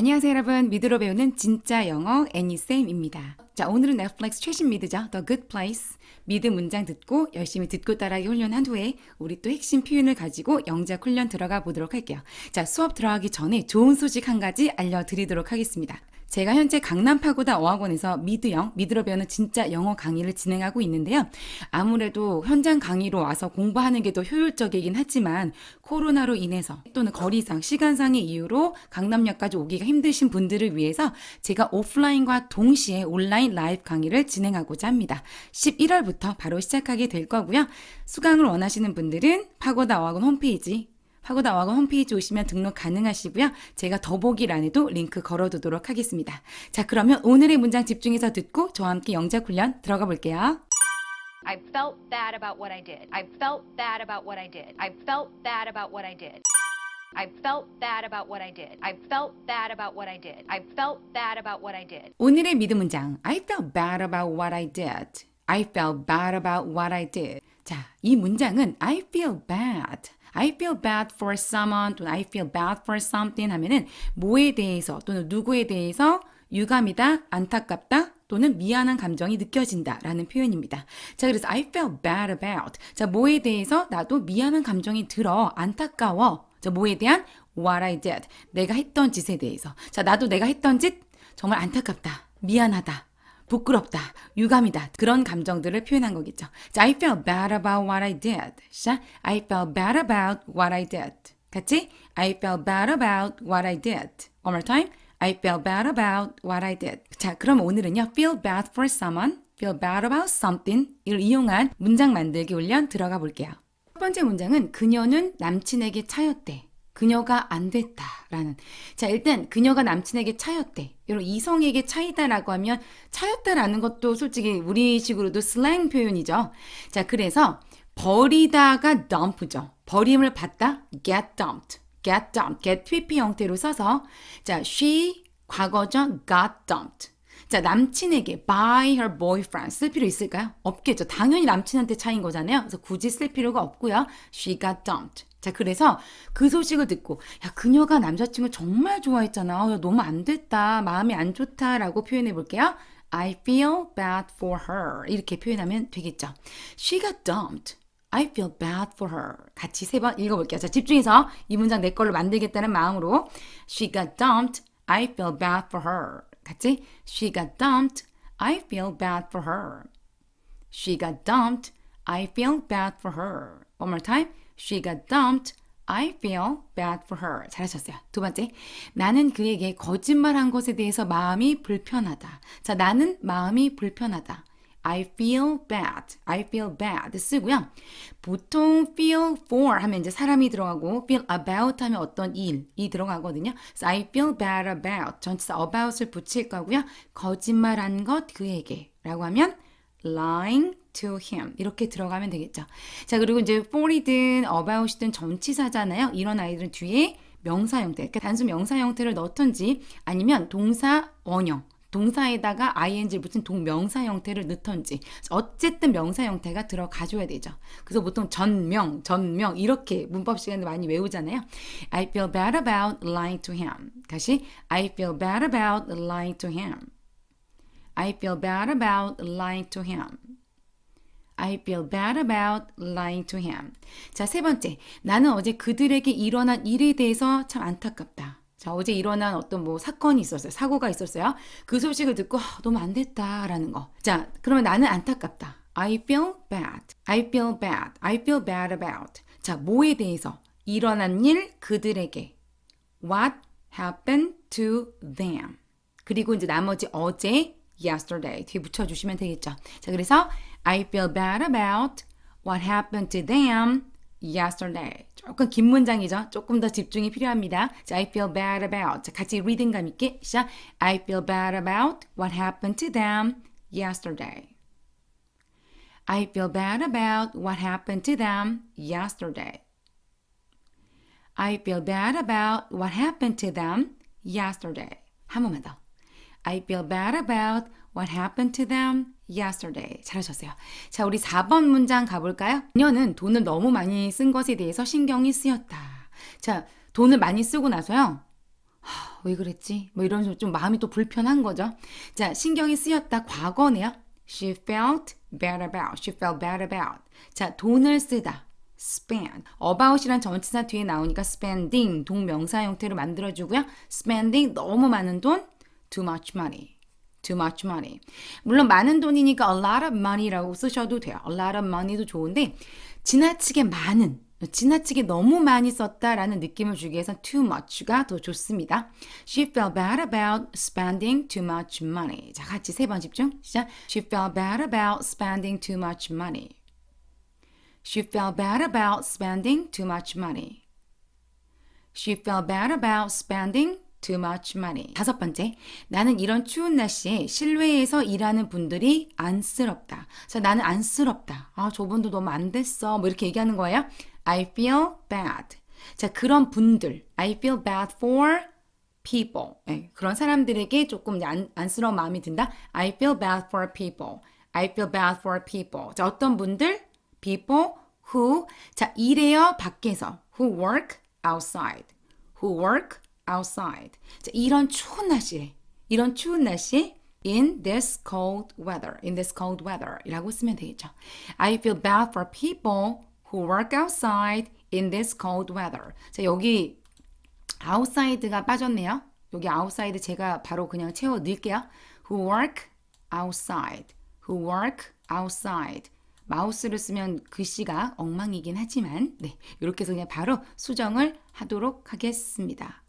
안녕하세요 여러분. 미드로 배우는 진짜 영어 애니쌤입니다. 자 오늘은 넷플릭스 최신 미드죠. The Good Place. 미드 문장 듣고 열심히 듣고 따라하기 훈련한 후에 우리 또 핵심 표현을 가지고 영작 훈련 들어가 보도록 할게요. 자 수업 들어가기 전에 좋은 소식 한 가지 알려드리도록 하겠습니다 제가 현재 강남 파고다 어학원에서 미드영, 미드로 배우는 진짜 영어 강의를 진행하고 있는데요. 아무래도 현장 강의로 와서 공부하는 게 더 효율적이긴 하지만 코로나로 인해서 또는 거리상, 시간상의 이유로 강남역까지 오기가 힘드신 분들을 위해서 제가 오프라인과 동시에 온라인 라이브 강의를 진행하고자 합니다. 11월부터 바로 시작하게 될 거고요. 수강을 원하시는 분들은 파고다 어학원 홈페이지 파고다 어학원 홈페이지 오시면 등록 가능하시고요. 제가 더보기란에도 링크 걸어두도록 하겠습니다. 자, 그러면 오늘의 문장 집중해서 듣고 저와 함께 영작 훈련 들어가 볼게요. I felt bad about what I did. I felt bad about what I did. I felt bad about what I did. I felt bad about what I did. I felt bad about what I did. I felt bad about what I did. 오늘의 미드 문장 I felt bad about what I did. I felt bad about what I did. 자, 이 문장은 I feel bad. I feel bad for someone 또는 I feel bad for something 하면은 뭐에 대해서 또는 누구에 대해서 유감이다, 안타깝다 또는 미안한 감정이 느껴진다 라는 표현입니다. 자, 그래서 I feel bad about. 자, 뭐에 대해서 나도 미안한 감정이 들어, 안타까워. 자, 뭐에 대한 what I did. 내가 했던 짓에 대해서. 자, 나도 내가 했던 짓 정말 안타깝다, 미안하다. 부끄럽다, 유감이다. 그런 감정들을 표현한 거겠죠. 자, I feel bad about what I did. 자, I feel bad about what I did. 같이? I feel bad about what I did. One more time. I feel bad about what I did. 자, 그럼 오늘은요. feel bad for someone, feel bad about something 을 이용한 문장 만들기 훈련 들어가 볼게요. 첫 번째 문장은 그녀는 남친에게 차였대. 그녀가 안 됐다라는. 자, 일단 그녀가 남친에게 차였대. 여러분 이성에게 차이다라고 하면 차였다라는 것도 솔직히 우리식으로도 슬랭 표현이죠. 자, 그래서 버리다가 dump죠. 버림을 받다 get dumped. get dumped. get PP 형태로 써서 자, she 과거죠. got dumped. 자, 남친에게 by her boyfriend 쓸 필요 있을까요? 없겠죠. 당연히 남친한테 차인 거잖아요. 그래서 굳이 쓸 필요가 없고요. She got dumped. 자, 그래서 그 소식을 듣고 야, 그녀가 남자친구 정말 좋아했잖아. 어, 야, 너무 안 됐다. 마음이 안 좋다 라고 표현해 볼게요. I feel bad for her. 이렇게 표현하면 되겠죠. She got dumped. I feel bad for her. 같이 세 번 읽어볼게요. 자, 집중해서 이 문장 내 걸로 만들겠다는 마음으로 She got dumped. I feel bad for her. 같이 She got dumped. I feel bad for her. She got dumped. I feel bad for her. One more time. She got dumped. I feel bad for her. 잘하셨어요. 두 번째. 나는 그에게 거짓말한 것에 대해서 마음이 불편하다. 자, 나는 마음이 불편하다. I feel bad. I feel bad 쓰고요. 보통 feel for 하면 이제 사람이 들어가고 feel about 하면 어떤 일이 들어가거든요. 그래서 I feel bad about 전치사 about을 붙일 거고요. 거짓말한 것 그에게 라고 하면 lying to him 이렇게 들어가면 되겠죠. 자 그리고 이제 for이든 about이든 전치사잖아요. 이런 아이들은 뒤에 명사 형태, 그러니까 단순 명사 형태를 넣던지 아니면 동사 원형 동사에다가 ing를 붙인 동명사 형태를 넣던지 어쨌든 명사 형태가 들어가줘야 되죠. 그래서 보통 전명, 전명 이렇게 문법 시간에 많이 외우잖아요. I feel bad about lying to him. 다시 I feel bad about lying to him. I feel bad about lying to him. I feel bad about lying to him. 자, 세 번째. 나는 어제 그들에게 일어난 일에 대해서 참 안타깝다. 자, 어제 일어난 어떤 뭐 사건이 있었어요. 사고가 있었어요. 그 소식을 듣고 아, 너무 안 됐다라는 거. 자, 그러면 나는 안타깝다. I feel bad. I feel bad. I feel bad about. 자, 뭐에 대해서? 일어난 일 그들에게. What happened to them? 그리고 이제 나머지 어제 yesterday 뒤에 붙여주시면 되겠죠. 자, 그래서 I feel bad about what happened to them yesterday. 조금 긴 문장이죠. 조금 더 집중이 필요합니다. 자, I feel bad about. 자, 같이 리듬감 있게 시작. I feel bad about what happened to them yesterday. I feel bad about what happened to them yesterday. I feel bad about what happened to them yesterday. 한 번만 더. I feel bad about what happened to them yesterday. 잘하셨어요. 자, 우리 4번 문장 가볼까요? 그녀는 돈을 너무 많이 쓴 것에 대해서 신경이 쓰였다. 자, 돈을 많이 쓰고 나서요. 하, 왜 그랬지? 뭐 이런 좀 마음이 또 불편한 거죠. 자, 신경이 쓰였다. 과거네요. She felt bad about. She felt bad about. 자, 돈을 쓰다. spend. about이란 전치사 뒤에 나오니까 spending 동명사 형태로 만들어주고요. spending 너무 많은 돈. Too much money. too much money. 물론 많은 돈이니까 a lot of money라고 쓰셔도 돼요. a lot of money도 좋은데 지나치게 많은 지나치게 너무 많이 썼다라는 느낌을 주기 위해서 too much가 더 좋습니다. She felt bad about spending too much money. 자, 같이 세 번 집중. 시작. She felt bad about spending too much money. She felt bad about spending too much money. She felt bad about spending too much money. 다섯 번째, 나는 이런 추운 날씨에 실외에서 일하는 분들이 안쓰럽다. 자, 나는 안쓰럽다. 아, 저분도 너무 안 됐어. 뭐 이렇게 얘기하는 거예요. I feel bad. 자, 그런 분들. I feel bad for people. 예, 그런 사람들에게 조금 안, 안쓰러운 마음이 든다. I feel bad for people. I feel bad for people. 자, 어떤 분들? People who 자, 일해요 밖에서. Who work outside. Who work outside. 자, 이런 추운 날씨에 이런 추운 날씨에 in this cold weather. in this cold weather 이라고 쓰면 되겠죠. I feel bad for people who work outside in this cold weather. 자, 여기 outside가 빠졌네요. 여기 outside 제가 바로 그냥 채워 넣을게요. Who work outside. Who work outside. 마우스를 쓰면 글씨가 엉망이긴 하지만 네 이렇게 해서 그냥 바로 수정을 하도록 하겠습니다.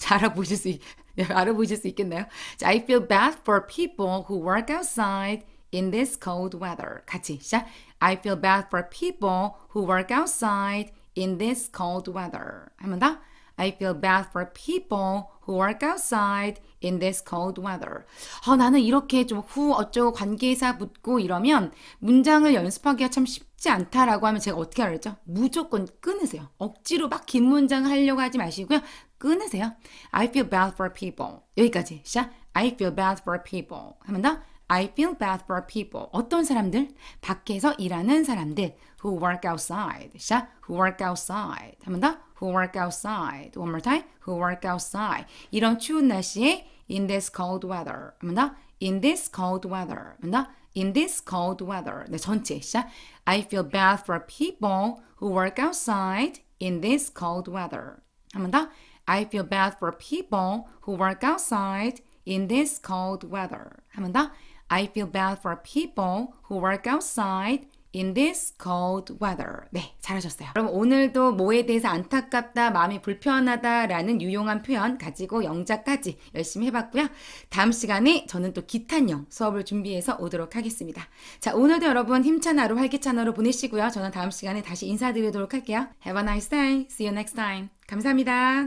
자, 알아보실 수, 있, 네, 알아보실 수 있겠나요? 자, I feel bad for people who work outside in this cold weather. 같이 시작. I feel bad for people who work outside in this cold weather. 한 번 더. I feel bad for people who work outside in this cold weather. 어, 나는 이렇게 좀 후 어쩌고 관계사 붙고 이러면 문장을 연습하기가 참 쉽지 않다라고 하면 제가 어떻게 알았죠? 무조건 끊으세요. 억지로 막 긴 문장을 하려고 하지 마시고요. 끊으세요. I feel bad for people. 여기까지. 시작. I feel bad for people. 한 번 더. I feel bad for people. 어떤 사람들? 밖에서 일하는 사람들. Who work outside. 시작. Who work outside. 한 번 더. Who work outside. One more time. Who work outside. 이런 추운 날씨에 in this cold weather. 한 번 더. In this cold weather. 한 번 더. In this cold weather. 네, 전체 시작. I feel bad for people who work outside in this cold weather. 한 번 더. I feel bad for people who work outside in this cold weather. 한번 더. I feel bad for people who work outside in this cold weather. 네, 잘하셨어요. 그럼 오늘도 뭐에 대해서 안타깝다, 마음이 불편하다라는 유용한 표현 가지고 영작까지 열심히 해봤고요. 다음 시간에 저는 또 기탄형 수업을 준비해서 오도록 하겠습니다. 자, 오늘도 여러분 힘찬 하루, 활기찬 하루 보내시고요. 저는 다음 시간에 다시 인사드리도록 할게요. Have a nice day. See you next time. 감사합니다.